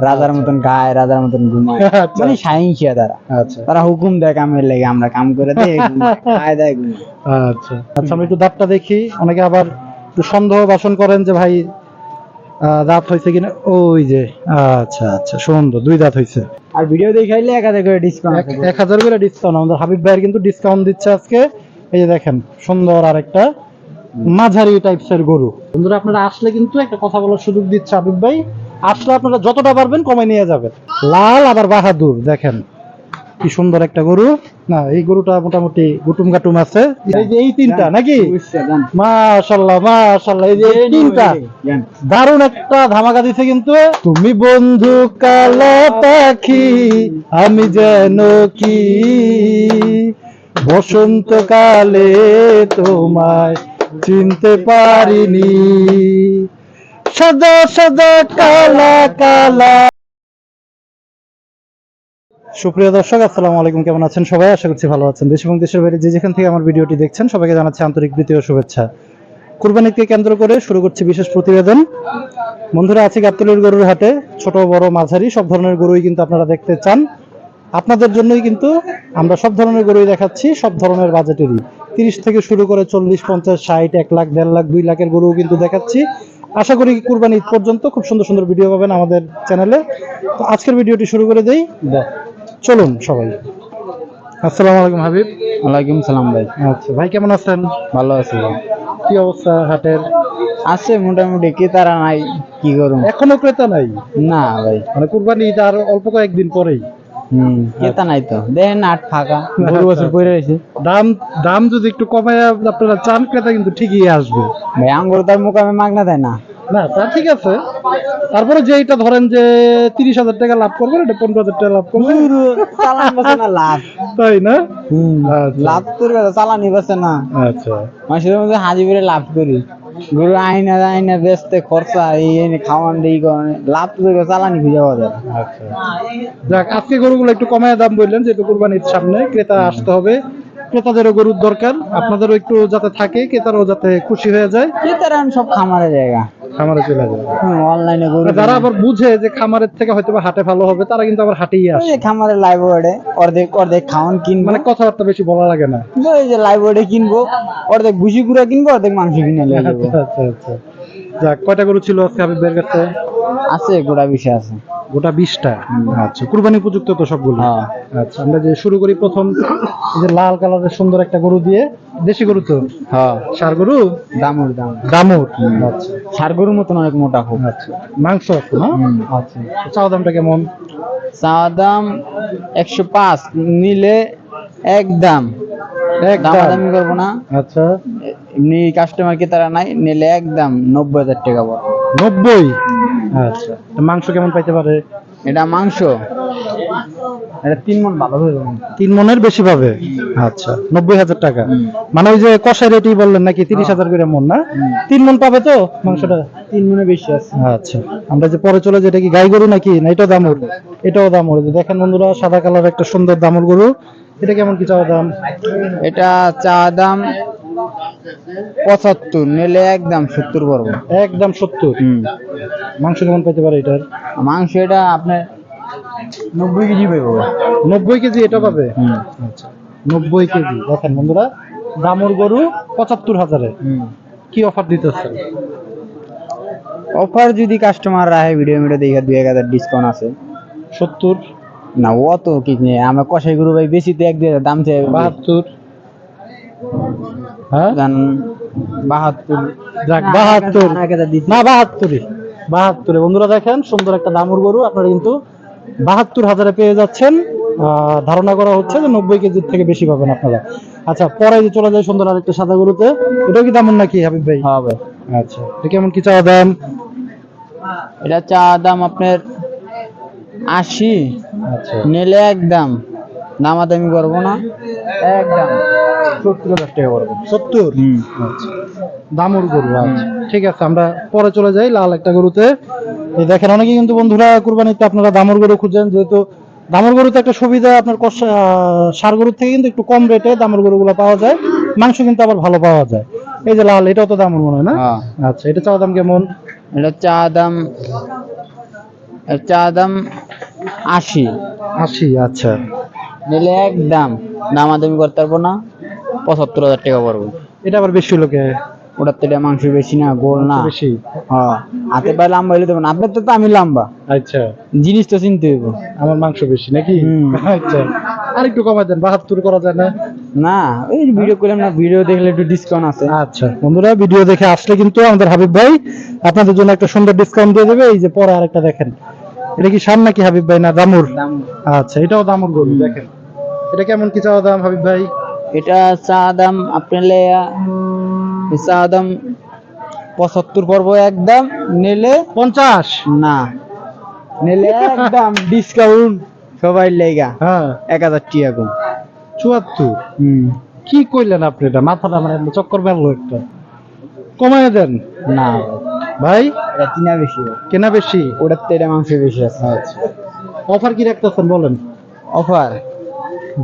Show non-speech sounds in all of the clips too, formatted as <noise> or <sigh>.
রাজার মতন গায় রাজার মতন ঘুমায়। আচ্ছা। মানে সাহিংসিয়া তারা। আচ্ছা। তারা হুকুম দেয় কামের লেগে আমরা কাম করে দেয় <laughs> খায় দেয় ঘুমায় আচ্ছা। আচ্ছা আমরা একটু দাঁতটা দেখি। অনেকে আবার একটু সন্দেহ ভাষণ করেন যে ভাই দাঁত হয়েছে কিনা? ওই যে আচ্ছা আচ্ছা সুন্দর দুই দাঁত হয়েছে। আর ভিডিও দেখাইলে এক হাজার করে ডিসকাউন্ট এক- হাজার করে ডিসকাউন্ট আমাদের হাবিব ভাইয়ের কিন্তু ডিসকাউন্ট দিচ্ছে আজকে। এই যে দেখেন সুন্দর আর একটা মাঝারি টাইপসের গরু। বন্ধুরা আপনারা আসলে কিন্তু একটা কথা বলার সুযোগ দিচ্ছে হাবিব ভাই। আসলে আপনারা যতটা পারবেন কমে নিয়ে যাবেন। লাল আবার বাহাদুর দেখেন। কি সুন্দর একটা গরু। না এই গরুটা মোটামুটি গুটুম গাটুম আছে। এই যে এই তিনটা নাকি? মাশাল্লাহ মাশাল্লাহ এই যে এই তিনটা। দারুণ একটা ধামাকা দিছে কিন্তু। তুমি বন্ধু কালা পাখি আমি যেন কি? বসন্তকালে তোমায় চিনতে পারিনি। সদা সদা কালা কালা। সুপ্রিয় দর্শক, আসসালামু আলাইকুম। কেমন আছেন সবাই? আশা করছি ভালো আছেন। দেশ এবং দেশের বাইরে যে যেখান থেকে আমার ভিডিওটি দেখছেন, সবাইকে জানাচ্ছি আন্তরিক প্রীতি ও শুভেচ্ছা। কুরবানিকে কেন্দ্র করে শুরু করছি বিশেষ প্রতিবেদন। বন্ধুরা আছে গাবতলির গরুর হাটে ছোট, বড়, মাঝারি, সব ধরনের গরুই কিন্তু আপনারা দেখতে চান। আপনাদের জন্যই কিন্তু আমরা সব ধরনের গরুই দেখাচ্ছি, সব ধরনের বাজেটেরই। তিরিশ থেকে শুরু করে চল্লিশ, পঞ্চাশ, ষাট, এক লাখ, দেড় লাখ, দুই লাখের গরুও কিন্তু দেখাচ্ছি। আশা করি কুরবানি ঈদ পর্যন্ত খুব সুন্দর সুন্দর ভিডিও পাবেন আমাদের চ্যানেলে তো আজকের ভিডিওটি শুরু করে দেই। চলুন সবাই। আসসালামু আলাইকুম হাবিব। ওয়ালাইকুম সালাম ভাই। আচ্ছা ভাই কেমন আছেন? ভালো আছি ভাই। কি অবস্থা হাটের? আছে মোটামুটি ক্রেতারা নাই কি করুন এখনও ক্রেতা নাই? না ভাই। মানে কুরবানি ঈদ আর অল্প কয়েকদিন পরেই। হম ক্রেতা নাই তো। দেখেন আট ফাঁকা। গরু বছর রয়েছে দাম দাম যদি একটু কমায় আপনারা চান ক্রেতা কিন্তু ঠিকই আসবে। ভাই আঙ্গুর তার মোকামে মাগনা দেয় না। না তা ঠিক আছে। তারপরে যে এটা ধরেন যে তিরিশ হাজার টাকা লাভ করবেন এটা পনেরো হাজার টাকা লাভ করবেন। চালান বসে না লাভ। তাই না? হম আচ্ছা। লাভ তোর চালানি বসে না। আচ্ছা। মাসের মধ্যে হাজি করে লাভ করি। গরু আইনা আইনা বেচতে খরচা এই খাওয়ান এই লাভ তো চালানি খুঁজে পাওয়া যায় আচ্ছা। যাক আজকে গরুগুলো একটু কমায় দাম বললেন যেহেতু কোরবানির সামনে ক্রেতা আসতে হবে। ক্রেতাদেরও গরুর দরকার আপনাদেরও একটু যাতে থাকে ক্রেতারাও যাতে খুশি হয়ে যায়। ক্রেতারা সব খামারে জায়গা। খামারে চলে যায় অনলাইনে গরু যারা আবার বুঝে যে খামারের থেকে হয়তো বা হাটে ভালো হবে তারা কিন্তু আবার হাটেই ওই আসে। যে খামারের লাইব্রেরি অর্ধেক অর্ধেক খাওয়ান কিনবো। মানে কথাবার্তা বেশি বলা লাগে না। ওই যে লাইব্রেরি কিনবো অর্ধেক ভুসি গুঁড়া কিনবো অর্ধেক মাংস কিনে নিয়ে যাব আচ্ছা আচ্ছা আচ্ছা। যাক কয়টা গরু ছিল আজকে হাবিব ভাইয়ের কাছে? আছে গোটা বিষয় আছে। গোটা বিশটা? আচ্ছা। কুরবানি উপযুক্ত তো সবগুলো? হ্যাঁ। আচ্ছা আমরা যে শুরু করি প্রথম যে লাল কালারের সুন্দর একটা গরু দিয়ে দেশি গরু তো? হ্যাঁ। সার গরু? দামুর দাম দামুর। আচ্ছা। সার গরুর মতন অনেক মোটা খুব আচ্ছা। মাংস আছে না? আচ্ছা। চাওয়া দামটা কেমন? চাওয়া দাম একশো পাঁচ। নিলে একদম। দামাদামি করব না। আচ্ছা। এমনি কাস্টমার কি তারা নাই নিলে একদম নব্বই হাজার টাকা পড়ে নব্বই? আচ্ছা। মাংস কেমন পাইতে পারে? এটা মাংস। এটা তিন মন ভালো হয়ে যাবে। তিন মনের বেশি পাবে? আচ্ছা নব্বই হাজার টাকা। মানে ওই যে কষাই রেটই বললেন নাকি তিরিশ হাজার করে মন না? তিন মন পাবে তো মাংসটা? তিন মনে বেশি আছে। আচ্ছা। আমরা যে পরে চলে যে এটা কি গাই গরু নাকি? না এটাও দামুর এটাও দাম দেখেন বন্ধুরা সাদা কালার একটা সুন্দর দামুর গরু। এটা কেমন কি চাওয়া দাম? এটা চা দাম পঁচাত্তর নিলে একদম সত্তর পড়ব। একদম সত্তর? মাংস কেমন পাইতে পারে এটার? মাংস এটা আপনার নব্বই কেজি পাইবো। নব্বই কেজি এটা পাবে? আচ্ছা। নব্বই কেজি। দেখেন বন্ধুরা দামুর গরু পঁচাত্তর হাজারে। কি অফার দিতেছে? অফার যদি কাস্টমার রাখে ভিডিও মিডিও দেখে দুই এক হাজার ডিসকাউন্ট আছে। সত্তর? না অত কি নেই আমরা কষাই গরু ভাই বেশি তো এক দুই দাম চাই। বাহাত্তর। হ্যাঁ? বাহাত্তর। যাক বাহাত্তর। না বাহাত্তরই বাহাত্তরে। বন্ধুরা দেখেন সুন্দর একটা দামুর গরু। আপনারা কিন্তু বাহাত্তর হাজারে পেয়ে যাচ্ছেন। আহ, ধারণা করা হচ্ছে যে নব্বই কেজির থেকে বেশি পাবেন আপনারা। আচ্ছা পরে যে চলে যায় সুন্দর আরেকটা সাদা গরুতে এটাও কি দামুন নাকি হাবিব ভাই? হবে আচ্ছা এটা কেমন কি চাওয়া দাম? এটা চা দাম আপনার আশি। আচ্ছা। নিলে একদম। দামাদামি করব না। একদম। সত্তর হাজার টাকা করব। সত্তর? আচ্ছা। দামুর গরু আচ্ছা। ঠিক আছে আমরা পরে চলে যাই লাল একটা গরুতে। এই দেখেন অনেকে কিন্তু বন্ধুরা কুরবানিতে আপনারা দামুর গরু খুঁজেন যেহেতু দামুর গরুতে একটা সুবিধা আপনার সার গরুর থেকে কিন্তু একটু কম রেটে দামুর গরুগুলো পাওয়া যায়। মাংস কিন্তু আবার ভালো পাওয়া যায়। এই যে লাল এটাও তো দামুর মনে হয় না? হ্যাঁ। আচ্ছা এটা চা দাম কেমন? এটা চা দাম চা দাম আশি। আশি আচ্ছা। নিলে একদম দামাদামি করতে পারব না পঁচাত্তর হাজার টাকা পড়ব। এটা আবার বেশি লোকে ওটার তো এটা মাংস বেশি না গোল না। বেশি? হ্যাঁ। হাতে পায়ে লম্বা হইলে দেবো না। আপনার তো তো আমি লম্বা। আচ্ছা। জিনিস তো চিনতে হইব। আমার মাংস বেশি নাকি? আচ্ছা। আর একটু কমাই দেন বাহাত্তর করা যায় না? না ওই ভিডিও করলাম না ভিডিও দেখলে একটু ডিসকাউন্ট আছে। আচ্ছা। বন্ধুরা ভিডিও দেখে আসলে কিন্তু আমাদের হাবিব ভাই আপনাদের জন্য একটা সুন্দর ডিসকাউন্ট দিয়ে দেবে। এই যে পরে আরেকটা দেখেন। এটা কি সার নাকি হাবিব ভাই না দামুর? আচ্ছা এটাও দামুর গরু দেখেন। এটা কেমন কি চাওয়া দাম হাবিব ভাই? এটা চা দাম আপনার চা দাম পঁচাত্তর পড়ব একদম নিলে পঞ্চাশ? না নিলে একদম ডিসকাউন্ট সবাই লেগা হ্যাঁ। এক হাজার টিয়া কম চুয়াত্তর? হুম। কি করলেন আপনি এটা? মাথাটা মানে চক্কর মারলো একটা। কমায় দেন। না। ভাই? বেশি। কেনা বেশি? ওটার মাংস বেশি আছে আচ্ছা অফার কি রাখতেছেন বলেন? অফার?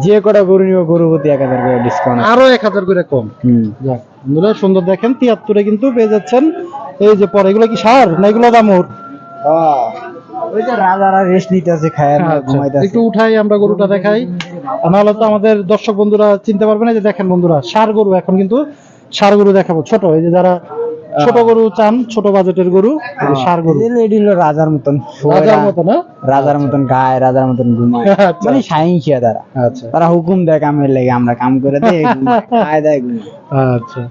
যে কটা গরু নিব গরু প্রতি এক হাজার করে ডিসকাউন্ট আরও এক হাজার করে কম? হুম। যাক বন্ধুরা সুন্দর দেখেন তিয়াত্তরে কিন্তু পেয়ে যাচ্ছেন। এই যে পরে এগুলো কি সার না এগুলো দামুর? ওই যে রাজারা রেস্ট নিতে আছে খায় আচ্ছা, ঘুমাইতে একটু উঠাই আমরা গরুটা দেখাই। নাহলে তো আমাদের দর্শক বন্ধুরা চিনতে পারবে না যে দেখেন বন্ধুরা সার গরু এখন কিন্তু সার গরু দেখাবো ছোট। এই যে যারা ছোট গরু চান ছোট বাজেটের গরু সার গরু। এটি হলো রাজার মতন রাজার মতো না রাজার মতন গায় রাজার মতন ঘুমায় আচ্ছা। মানে সাহিংসিয়া তারা। আচ্ছা। তারা হুকুম দেয় কামের লেগে আমরা কাম করে দেয় খায় দেয় আচ্ছা।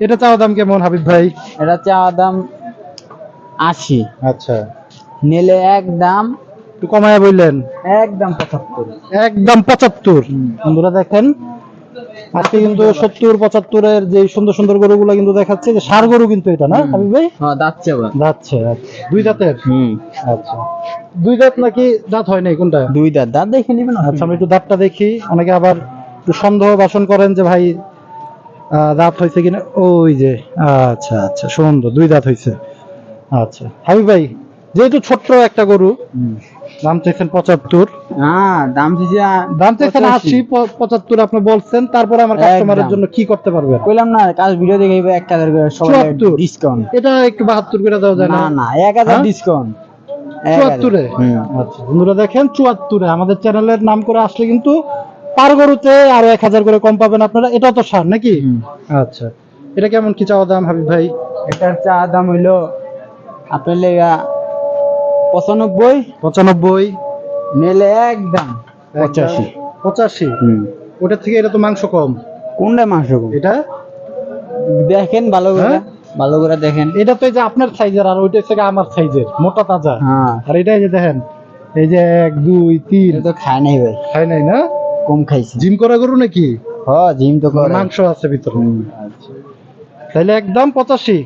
এটা চাওয়া দাম কেমন হাবিব ভাই? এটা চাওয়া দাম আশি। আচ্ছা। নেলে একদম একটু কমায় বললেন। একদম পঁচাত্তর। একদম পঁচাত্তর। বন্ধুরা দেখেন আজকে কিন্তু সত্তর পঁচাত্তরের যে সুন্দর সুন্দর গরুগুলো কিন্তু দেখাচ্ছে যে সার গরু কিন্তু এটা না হাবিব ভাই? হ্যাঁ যাচ্ছে যাচ্ছে আচ্ছা। দুই দাঁতের? হুম। আচ্ছা। দুই দাঁত নাকি দাঁত হয় নাই কোনটা? দুই দাঁত। দাঁত দেখে নিবেন আচ্ছা আমরা একটু দাঁতটা দেখি। অনেকে আবার একটু সন্দেহ বাসন করেন যে ভাই দাঁত হয়েছে কিনা? ওই যে আচ্ছা আচ্ছা সুন্দর দুই দাঁত হয়েছে। আচ্ছা। হাবিব ভাই যেহেতু ছোট্ট একটা গরু দাম চাইছেন পঁচাত্তর। হ্যাঁ দাম চাইছেন আশি পঁচাত্তর আপনি বলছেন তারপরে আমার কাস্টমারের জন্য কি করতে পারবেন? কইলাম না কাজ ভিডিও দেখে এক হাজার করে সবাই ডিসকাউন্ট এটা একটু বাহাত্তর করে দেওয়া যায় না? না এক হাজার হ্যাঁ? ডিসকাউন্ট চুয়াত্তরে? আচ্ছা বন্ধুরা দেখেন চুয়াত্তরে। আমাদের চ্যানেলের নাম করে আসলে কিন্তু পার গরুতে আরও এক হাজার করে কম পাবেন আপনারা। এটাও তো সার নাকি? আচ্ছা এটা কেমন কি চাওয়া দাম হাবিব ভাই? এটার চা দাম হইল আপনার লেগা পঁচানব্বই? পঁচানব্বই। নিলে একদম। পঁচাশি। পঁচাশি? হুম। ওটার থেকে এটা তো মাংস কম। কোনটা মাংস গো? এটা? দেখেন ভালো করে। হ্যাঁ? ভালো করে দেখেন। এটা তো এই যে আপনার সাইজের আর ওইটা থেকে আমার সাইজের মোটা তাজা। হ্যাঁ। আর এটা এই যে দেখেন এই যে এক দুই তিন। তো খায় নাই ভাই। খাই নাই না? কম খাইছে। জিম করা গরু নাকি? হ জিম তো করে। মাংস আছে ভিতরে। আচ্ছা। তাইলে একদম পঁচাশি।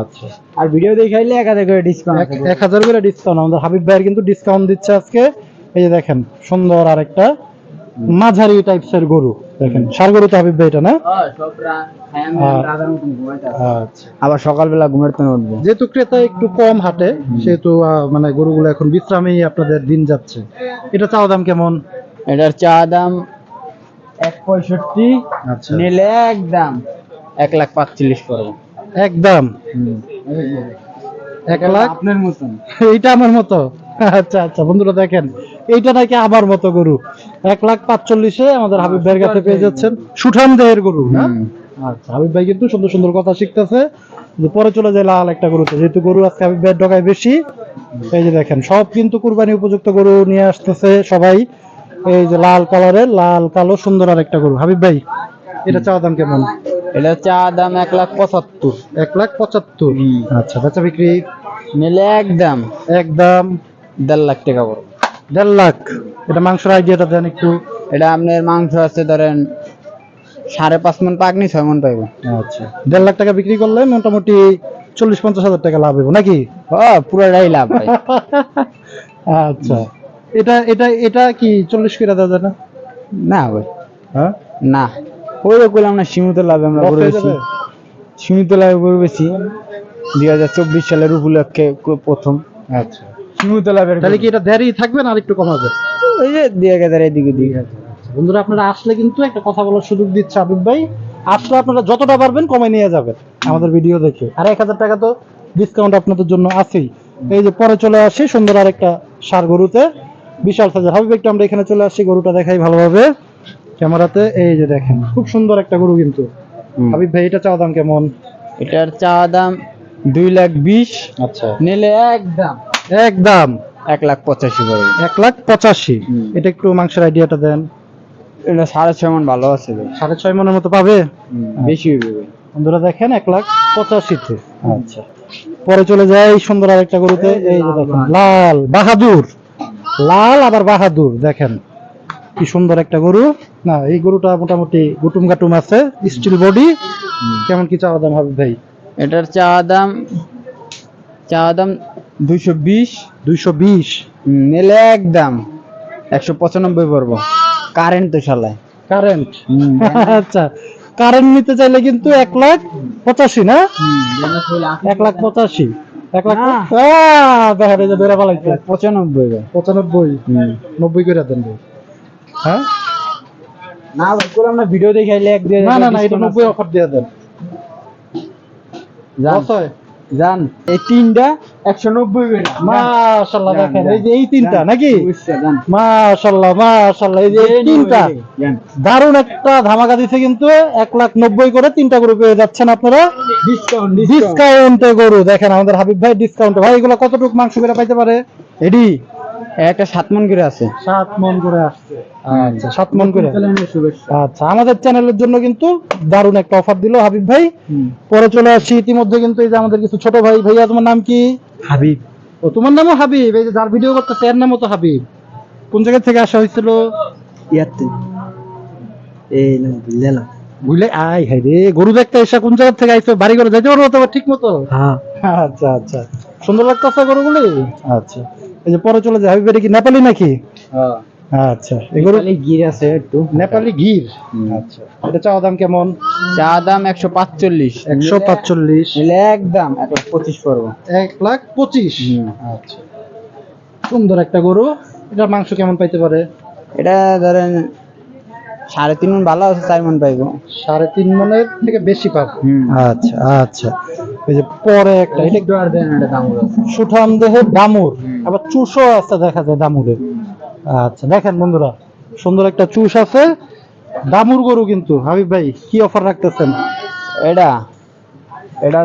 আচ্ছা। আর ভিডিও দেখাইলে এক হাজার করে ডিসকাউন্ট এক- হাজার করে ডিসকাউন্ট আমাদের হাবিব ভাইয়ের কিন্তু ডিসকাউন্ট দিচ্ছে আজকে। এই যে দেখেন সুন্দর আর একটা মাঝারি টাইপস এর গরু। দেখেন সার গরু তো হাবিব ভাই এটা না? হ্যাঁ। আচ্ছা। আবার সকালবেলা ঘুমের তো উঠবো। যেহেতু ক্রেতা একটু কম হাটে সেহেতু মানে গরুগুলো এখন বিশ্রামেই আপনাদের দিন যাচ্ছে। এটা চাওয়া দাম কেমন? এটার চা দাম এক পঁয়ষট্টি আচ্ছা। নিলে একদম এক লাখ পাঁচচল্লিশ করব একদম। এক লাখ? আপনার মতন। এইটা আমার মতো? আচ্ছা আচ্ছা বন্ধুরা দেখেন এইটা নাকি আমার মতো গরু। এক লাখ পাঁচচল্লিশে আমাদের হাবিব ভাইয়ের কাছে পেয়ে যাচ্ছেন সুঠাম দেহের গরু আচ্ছা হাবিব ভাই কিন্তু সুন্দর সুন্দর কথা শিখতেছে। যে পরে চলে যায় লাল একটা গরুতে। যেহেতু গরু আজকে হাবিব ভাইয়ের ডগায় বেশি এই যে দেখেন সব কিন্তু কুরবানি উপযুক্ত গরু নিয়ে আসতেছে সবাই। এই যে লাল কালারের লাল কালো সুন্দর আর একটা গরু। হাবিব ভাই এটা চাওয়া দাম কেমন? এটা চা দাম এক লাখ পঁচাত্তর। এক লাখ পঁচাত্তর। আচ্ছা বেচা বিক্রি নিলে একদম একদম দেড় লাখ টাকা পড়বে। দেড় লাখ। এটা মাংসের আইডিয়াটা দেন একটু। এটা আপনার মাংস আছে ধরেন সাড়ে পাঁচ মন পাকনি ছয় মন পাইব। আচ্ছা। দেড় লাখ টাকা বিক্রি করলে মোটামুটি চল্লিশ পঞ্চাশ হাজার টাকা লাভ হবে নাকি? ও পুরোটাই লাভ <laughs> আচ্ছা। এটা এটা এটা কি চল্লিশ করে দেওয়া যায় না? না ভাই। হ্যাঁ? না। ওই তো করলাম না সীমিত লাভে আমরা গরু সীমিত লাভে গরু দুই হাজার চব্বিশ সালের উপলক্ষে প্রথম। আচ্ছা। সীমিত লাভের তাহলে কি এটা দেরি থাকবে না কমাবে? ওই যে দিয়ে গেছে এদিকে দিকে আচ্ছা, বন্ধুরা আপনারা আসলে কিন্তু একটা কথা বলার সুযোগ দিচ্ছে আবিব ভাই। আসলে আপনারা যতটা পারবেন কমে নিয়ে যাবেন আমাদের ভিডিও দেখে। আর এক হাজার টাকা তো ডিসকাউন্ট আপনাদের জন্য আছেই। এই যে পরে চলে আসি সুন্দর আরেকটা সার গরুতে। বিশাল সাইজের হাবিব একটু আমরা এখানে চলে আসছি গরুটা দেখাই ভালোভাবে। ক্যামেরাতে এই যে দেখেন খুব সুন্দর একটা গরু কিন্তু। হাবিব ভাই এটা চাওয়া দাম কেমন? এটার চাওয়া দাম দুই লাখ বিশ। আচ্ছা। নিলে একদম একদম এক লাখ পঁচাশি করে। এক লাখ পঁচাশি? এটা একটু মাংসের আইডিয়াটা দেন। এটা সাড়ে ছয় মন ভালো আছে সাড়ে ছয় মনের মতো পাবে? বেশি বন্ধুরা দেখেন এক লাখ পঁচাশিতে। আচ্ছা। পরে চলে যাই সুন্দর আরেকটা গরুতে। এই যে দেখেন লাল বাহাদুর। লাল আবার বাহাদুর দেখেন। কি সুন্দর একটা গরু। না এই গরুটা মোটামুটি গুটুম গাটুম আছে স্টিল বডি কেমন কি চাওয়া দাম হবে ভাই? এটার চাওয়া দাম চাওয়া দাম দুইশো বিশ। দুইশো বিশ। নিলে একদম একশো পঁচানব্বই পড়ব। কারেন্ট তো শালায়। কারেন্ট <laughs> আচ্ছা কারেন্ট নিতে চাইলে কিন্তু এক লাখ পঁচাশি না? এক লাখ পঁচাশি। এক লাখ দেখা যায় বেড়া পালাইছে। পঁচানব্বই পঁচানব্বই। নব্বই করে দেন ভাই। হ্যাঁ? না ভাই করলাম না ভিডিও দেখাইলে এক দিয়ে না না না এটা নব্বই অফার দিয়ে দেন। জান জান। এই তিনটা একশো নব্বই মাশাআল্লাহ দেখেন এই যে এই তিনটা নাকি? মাশাআল্লাহ মাশাআল্লাহ এই যে এই তিনটা। দারুণ একটা ধামাকা দিছে কিন্তু এক লাখ নব্বই করে তিনটা গরু পেয়ে যাচ্ছেন আপনারা। ডিসকাউন্ট ডিসকাউন্টে গরু। দেখেন আমাদের হাবিব ভাই ডিসকাউন্টে ভাই এগুলো কতটুকু মাংস করে পাইতে পারে? এডি একটা সাত মন করে আছে। সাত মন করে আসছে। আচ্ছা সাত মন করে। আচ্ছা আমাদের চ্যানেলের জন্য কিন্তু দারুণ একটা অফার দিল হাবিব ভাই। পরে চলে আসছি ইতিমধ্যে কিন্তু এই যে আমাদের কিছু ছোট ভাই। ভাইয়া তোমার নাম কি? হাবিব। ও তোমার নামও হাবিব। এই যে যার ভিডিও করতেছে এর নামও তো হাবিব। কোন জায়গা থেকে আসা হয়েছিল? ইয়াতে। এই না বুঝলাম ভুলে আয় হাই রে গরু দেখতে এসে কোন জায়গা থেকে আইছো? বাড়ি করে যাইতে পারব তো ঠিক মতো হ্যাঁ। আচ্ছা আচ্ছা। সুন্দর লাগতেছে গরুগুলি? আচ্ছা। এই যে পরে চলে যায় হাবিব এটা কি নেপালি নাকি? হ্যাঁ। আচ্ছা এই গরু গির আছে একটু। নেপালি গির? আচ্ছা। এটা চাওয়া দাম কেমন? চা দাম একশো পাঁচচল্লিশ। একশো পাঁচচল্লিশ। একদম এক লাখ পঁচিশ পড়ব। এক লাখ পঁচিশ? আচ্ছা। সুন্দর একটা গরু। এটার মাংস কেমন পাইতে পারে? এটা ধরেন সাড়ে তিন মন ভালো আছে চার মন পাইবো। সাড়ে তিন মনের থেকে বেশি পাবে। আচ্ছা আচ্ছা। এই যে পরে একটা এটা সুঠাম দেহে দামুর আবার চুষও আছে দেখা যায় দামুরে। আচ্ছা দেখেন বন্ধুরা সুন্দর একটা চুষ আছে। দামুর গরু কিন্তু হাবিব ভাই কি অফার রাখতেছেন? এটা এটা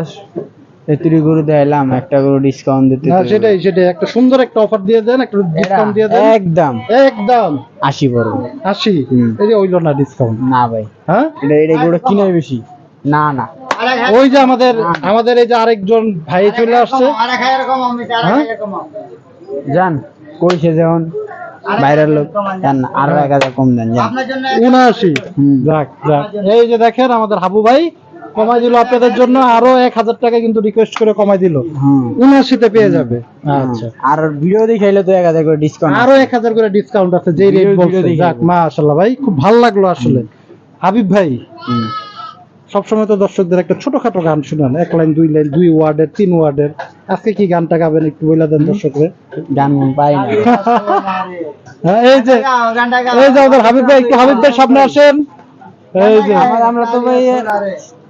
তেতুরি গরু দেখাইলাম একটা গরু ডিসকাউন্ট দিতে না সেটাই সেটাই। একটা সুন্দর একটা অফার দিয়ে দেন একটা ডিসকাউন্ট দিয়ে দেন। একদম। একদম। আশি পড়ব। আশি? এই যে হইল না ডিসকাউন্ট না ভাই। হ্যাঁ? এটা এটা গরু কিনে বেশি। না না। ওই যে আমাদের আমাদের এই যে আরেকজন ভাই চলে আসছে। হ্যাঁ? জান কইছে যেমন বাইরের লোক। জান আরও এক হাজার কম দেন জান উনআশি। হুম। যাক যাক। এই যে দেখেন আমাদের হাবু ভাই কমাই দিল আপনাদের জন্য আরও এক হাজার টাকা কিন্তু রিকোয়েস্ট করে কমাই দিল। উনআশিতে পেয়ে যাবে। আচ্ছা। আর ভিডিও দেখাইলে তো এক হাজার করে ডিসকাউন্ট আরও এক হাজার করে ডিসকাউন্ট আছে যেই রেট বলছে। যাক মাশাআল্লাহ ভাই খুব ভালো লাগল আসলে। হাবিব ভাই সবসময় তো দর্শকদের একটা ছোটখাটো গান শুনান। এক লাইন দুই লাইন দুই ওয়ার্ডের তিন ওয়ার্ডের। আজকে কি গানটা গাবেন একটু বলে দেন দর্শকদের? গান পাই না। <laughs> হ্যাঁ, এই যে এই যে আমাদের হাবিব ভাই একটু হাবিব ভাই সামনে আসেন। এই যে। আমরা তো ভাই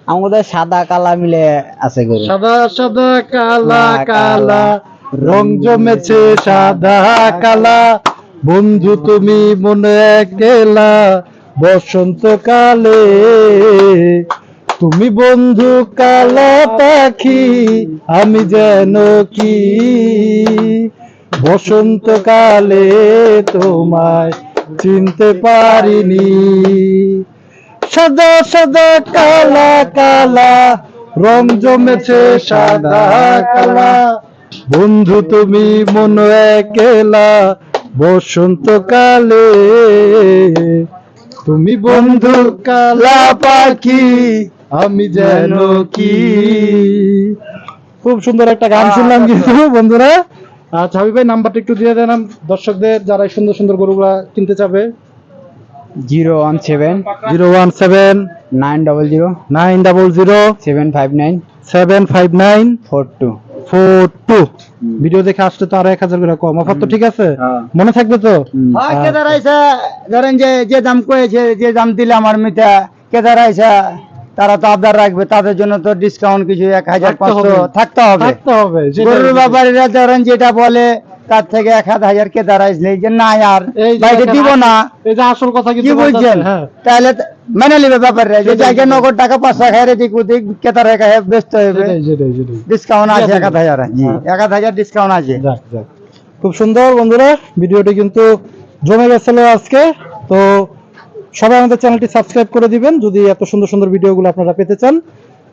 আমাদের সাদা কালা মিলে আছে গরু। সাদা সাদা কালা কালা। রং জমেছে সাদা কালা। বন্ধু তুমি মনে একলা। বসন্তকালে তুমি বন্ধু কালা পাখি। আমি যেন কি? বসন্তকালে তোমায় চিনতে পারিনি। সাদা সাদা কালা কালা। রং জমেছে সাদা কালা। বন্ধু তুমি মন একলা। বসন্তকালে তুমি বন্ধু কালা পাখি। আমি যেন কি? খুব সুন্দর একটা গান শুনলাম কিন্তু বন্ধুরা। আচ্ছা হাবিব ভাই নাম্বারটা একটু দিয়ে দেন দর্শকদের যারা সুন্দর সুন্দর গরুগুলা কিনতে চাবে। Zero one seven zero one seven nine double zero nine double zero seven five nine seven five nine four two four two video দেখে আসলে তো আরও এক হাজার করে কম। অফার তো ঠিক আছে? হ্যাঁ। মনে থাকবে তো? কেদার আইসা ধরেন যে যে দাম কয়েছে যে দাম দিলে আমার মিটা কেদার আইসা তারা তো আবদার রাখবে তাদের জন্য তো ডিসকাউন্ট কিছু এক হাজার পাঁচশো থাকতে হবে। থাকতে হবে গরুর ব্যাপারীরা ধরেন যেটা বলে তার থেকে এক হাজার হাজার কে দাঁড়াইছিল যে না আর বাইরে দিব না। এই যে আসল কথা কি বলতেছেন, হ্যাঁ। তাহলে মেনে নিবে ব্যাপারে যে জায়গা নগদ টাকা পাঁচশো খাই দিক ওদিক ক্রেতার কাছে ব্যস্ত হবে ডিসকাউন্ট আছে। এক হাজার জি হ্যাঁ। এক হাজার ডিসকাউন্ট আছে। খুব সুন্দর বন্ধুরা ভিডিওটি কিন্তু জমে গেছিল আজকে তো সবাই আমাদের চ্যানেলটি সাবস্ক্রাইব করে দিবেন যদি এত সুন্দর সুন্দর ভিডিওগুলো আপনারা পেতে চান।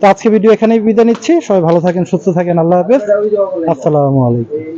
তো আজকে ভিডিও এখানেই বিদায় নিচ্ছি। সবাই ভালো থাকেন, সুস্থ থাকেন। আল্লাহ হাফেজ। আসসালামু আলাইকুম।